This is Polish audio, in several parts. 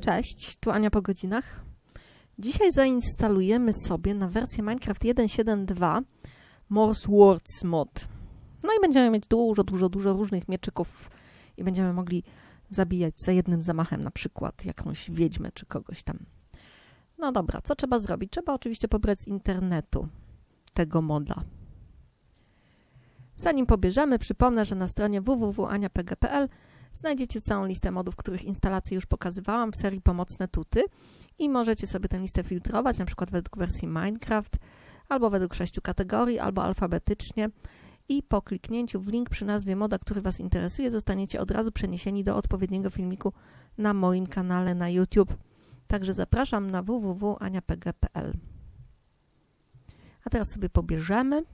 Cześć, tu Ania po godzinach. Dzisiaj zainstalujemy sobie na wersję Minecraft 1.7.2 Morse Words mod. No i będziemy mieć dużo, dużo, dużo różnych mieczyków i będziemy mogli zabijać za jednym zamachem, na przykład jakąś wiedźmę czy kogoś tam. No dobra, co trzeba zrobić? Trzeba oczywiście pobrać z internetu tego moda. Zanim pobierzemy, przypomnę, że na stronie www.aniapg.pl znajdziecie całą listę modów, których instalację już pokazywałam w serii Pomocne Tuty i możecie sobie tę listę filtrować, na przykład według wersji Minecraft, albo według sześciu kategorii, albo alfabetycznie. I po kliknięciu w link przy nazwie moda, który Was interesuje, zostaniecie od razu przeniesieni do odpowiedniego filmiku na moim kanale na YouTube. Także zapraszam na www.aniapg.pl A teraz sobie pobierzemy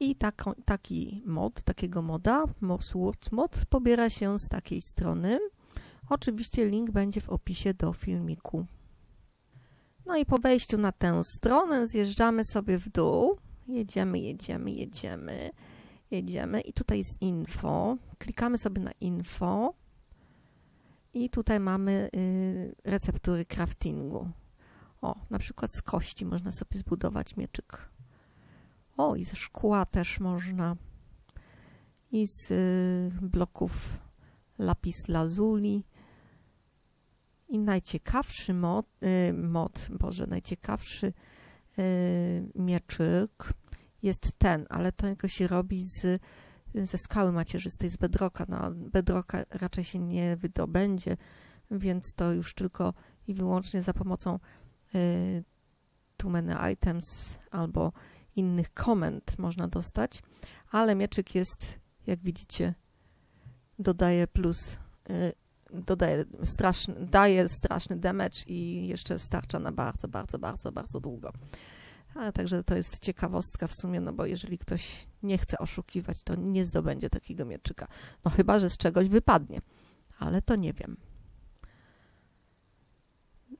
i taki mod, takiego moda, Words mod, pobiera się z takiej strony. Oczywiście link będzie w opisie do filmiku. No i po wejściu na tę stronę zjeżdżamy sobie w dół. Jedziemy, jedziemy, jedziemy, jedziemy i tutaj jest info. Klikamy sobie na info i tutaj mamy y, receptury craftingu. O, na przykład z kości można sobie zbudować mieczyk. O, i ze szkła też można. I z y, bloków lapis lazuli. I najciekawszy mod, y, mod Boże, najciekawszy y, mieczyk jest ten, ale tego się robi z, ze skały macierzystej, z bedroka. No, bedroka raczej się nie wydobędzie, więc to już tylko i wyłącznie za pomocą y, too many items albo innych komend można dostać, ale mieczyk jest, jak widzicie, dodaje plus, yy, dodaje straszny, daje straszny damage i jeszcze starcza na bardzo, bardzo, bardzo, bardzo długo. A także to jest ciekawostka w sumie, no bo jeżeli ktoś nie chce oszukiwać, to nie zdobędzie takiego mieczyka. No chyba, że z czegoś wypadnie, ale to nie wiem.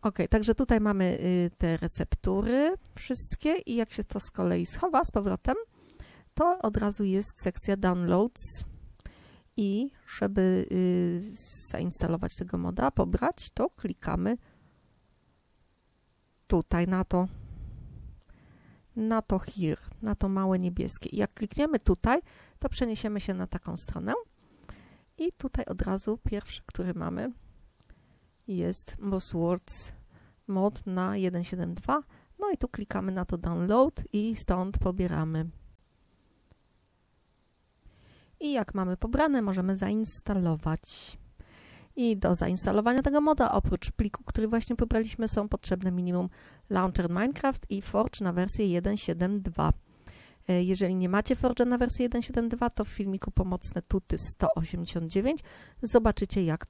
Ok, także tutaj mamy y, te receptury wszystkie i jak się to z kolei schowa z powrotem, to od razu jest sekcja downloads i żeby y, zainstalować tego moda, pobrać, to klikamy tutaj na to, na to here, na to małe niebieskie. I jak klikniemy tutaj, to przeniesiemy się na taką stronę i tutaj od razu pierwszy, który mamy, jest Mosswords mod na 1.7.2. No i tu klikamy na to download i stąd pobieramy. I jak mamy pobrane, możemy zainstalować. I do zainstalowania tego moda, oprócz pliku, który właśnie pobraliśmy, są potrzebne minimum Launcher Minecraft i Forge na wersję 1.7.2. E, jeżeli nie macie Forge na wersję 1.7.2, to w filmiku pomocne tuty 189 zobaczycie, jak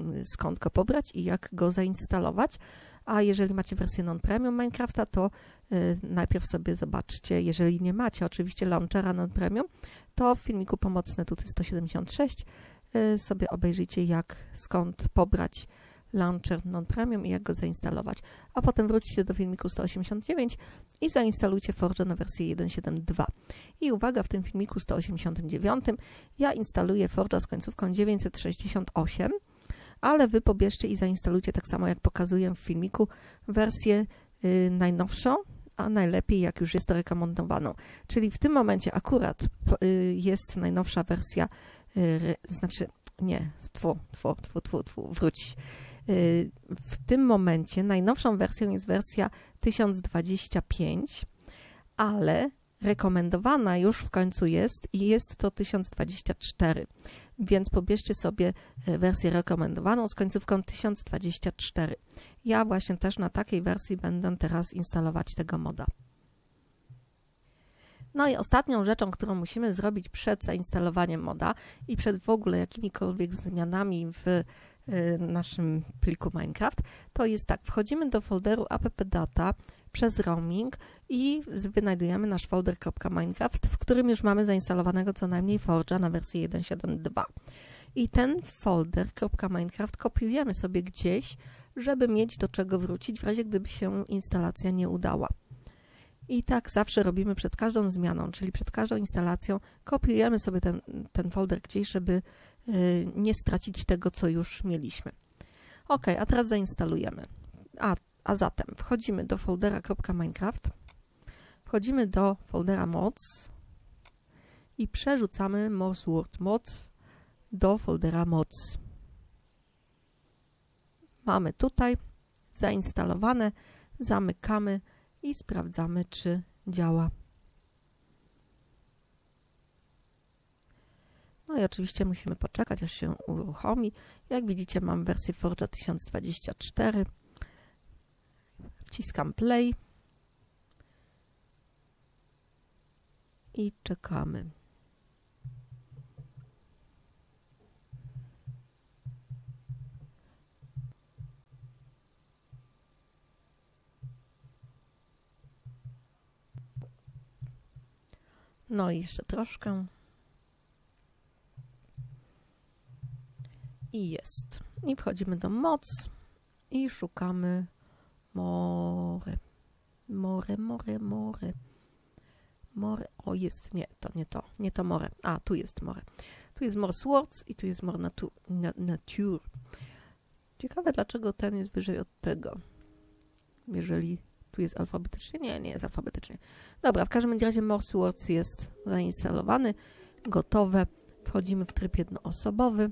Y, skąd go pobrać i jak go zainstalować. A jeżeli macie wersję non-premium Minecrafta, to y, najpierw sobie zobaczcie, jeżeli nie macie oczywiście launchera non-premium, to w filmiku pomocne tutaj 176 y, sobie obejrzyjcie, jak skąd pobrać launcher non-premium i jak go zainstalować. A potem wróćcie do filmiku 189 i zainstalujcie Forge na wersję 1.7.2. I uwaga, w tym filmiku 189 ja instaluję Forge'a z końcówką 968 ale wy pobierzcie i zainstalujcie tak samo jak pokazuję w filmiku wersję y, najnowszą, a najlepiej jak już jest to rekomendowaną. Czyli w tym momencie akurat y, jest najnowsza wersja, y, znaczy nie, tfu, tfu, tfu, tfu, tfu, wróć. W tym momencie najnowszą wersją jest wersja 1025, ale rekomendowana już w końcu jest i jest to 1024 więc pobierzcie sobie e, wersję rekomendowaną z końcówką 1024. Ja właśnie też na takiej wersji będę teraz instalować tego moda. No i ostatnią rzeczą, którą musimy zrobić przed zainstalowaniem moda i przed w ogóle jakimikolwiek zmianami w naszym pliku Minecraft, to jest tak, wchodzimy do folderu appdata przez roaming i wynajdujemy nasz folder .minecraft, w którym już mamy zainstalowanego co najmniej Forge'a na wersję 1.7.2. I ten folder .minecraft kopiujemy sobie gdzieś, żeby mieć do czego wrócić w razie gdyby się instalacja nie udała. I tak zawsze robimy przed każdą zmianą, czyli przed każdą instalacją kopiujemy sobie ten, ten folder gdzieś, żeby y, nie stracić tego, co już mieliśmy. Ok, a teraz zainstalujemy. A, a zatem wchodzimy do foldera .minecraft, wchodzimy do foldera mods i przerzucamy Mossword Mods do foldera mods. Mamy tutaj zainstalowane, zamykamy i sprawdzamy, czy działa. No i oczywiście musimy poczekać, aż się uruchomi. Jak widzicie, mam wersję Forge 1024. Wciskam play i czekamy. No i jeszcze troszkę. I jest. I wchodzimy do moc i szukamy more. More, more, more. More. O, jest. Nie, to nie to. Nie to more. A, tu jest more. Tu jest more swords i tu jest more na nature. Ciekawe, dlaczego ten jest wyżej od tego. Jeżeli tu jest alfabetycznie? Nie, nie jest alfabetycznie. Dobra, w każdym razie Morse Words jest zainstalowany, gotowe. Wchodzimy w tryb jednoosobowy.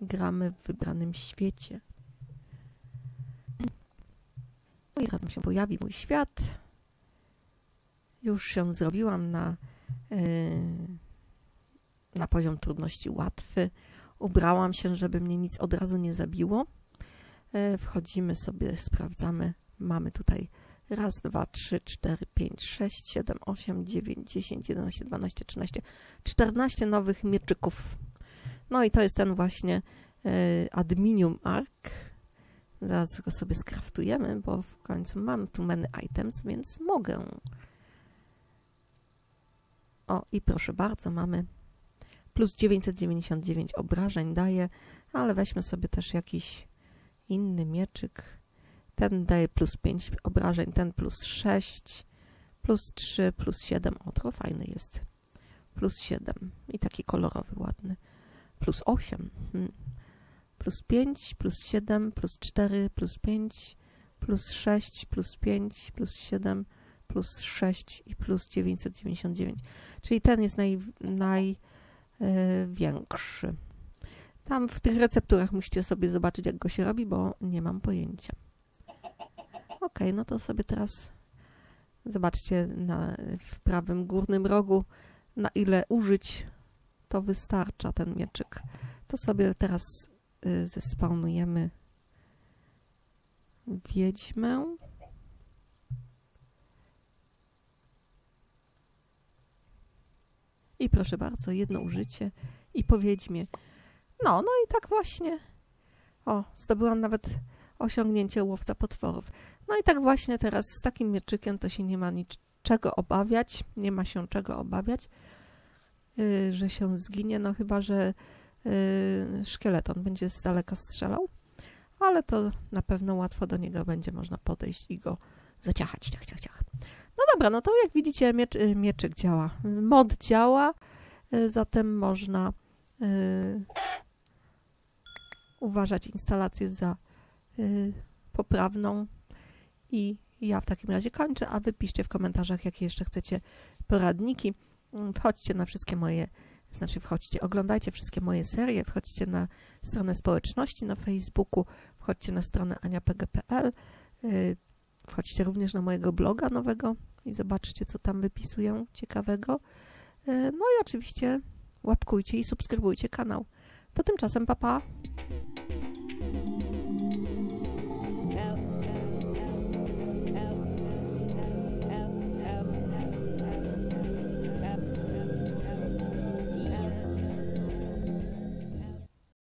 Gramy w wybranym świecie. No i teraz mi się pojawi mój świat. Już się zrobiłam na, yy, na poziom trudności łatwy. Ubrałam się, żeby mnie nic od razu nie zabiło. Yy, wchodzimy sobie, sprawdzamy. Mamy tutaj Raz, dwa, trzy, cztery, pięć, sześć, siedem, osiem, dziewięć, dziesięć, jedenaście, dwanaście, trzynaście, czternaście nowych mieczyków. No i to jest ten właśnie e, Adminium Arc. Zaraz go sobie skraftujemy, bo w końcu mam tu many items, więc mogę. O, i proszę bardzo, mamy plus 999 obrażeń daje, ale weźmy sobie też jakiś inny mieczyk. Ten daje plus 5 obrażeń, ten plus 6, plus 3, plus 7. O, to fajny jest. Plus 7 i taki kolorowy, ładny. Plus 8. Hmm. Plus 5, plus 7, plus 4, plus 5, plus 6, plus 5, plus 7, plus 6 i plus 999. Czyli ten jest największy. Naj, e, Tam w tych recepturach musicie sobie zobaczyć, jak go się robi, bo nie mam pojęcia. Ok, no to sobie teraz zobaczcie na, w prawym górnym rogu, na ile użyć to wystarcza ten mieczyk. To sobie teraz y, zespawnujemy wiedźmę. I proszę bardzo, jedno użycie i po wiedźmie. No, no i tak właśnie. O, zdobyłam nawet osiągnięcie łowca potworów. No i tak właśnie teraz z takim mieczykiem to się nie ma niczego obawiać, nie ma się czego obawiać, yy, że się zginie, no chyba, że yy, szkieleton będzie z daleka strzelał, ale to na pewno łatwo do niego będzie można podejść i go zaciachać, ciach, ciach, ciach. No dobra, no to jak widzicie miecz, yy, mieczyk działa, mod działa, yy, zatem można yy, uważać instalację za poprawną i ja w takim razie kończę, a wy piszcie w komentarzach, jakie jeszcze chcecie poradniki. Mm, wchodźcie na wszystkie moje, znaczy wchodźcie, oglądajcie wszystkie moje serie, wchodźcie na stronę społeczności na Facebooku, wchodźcie na stronę aniapg.pl, y, wchodźcie również na mojego bloga nowego i zobaczcie, co tam wypisują ciekawego. Y, no i oczywiście łapkujcie i subskrybujcie kanał. To tymczasem papa. Pa.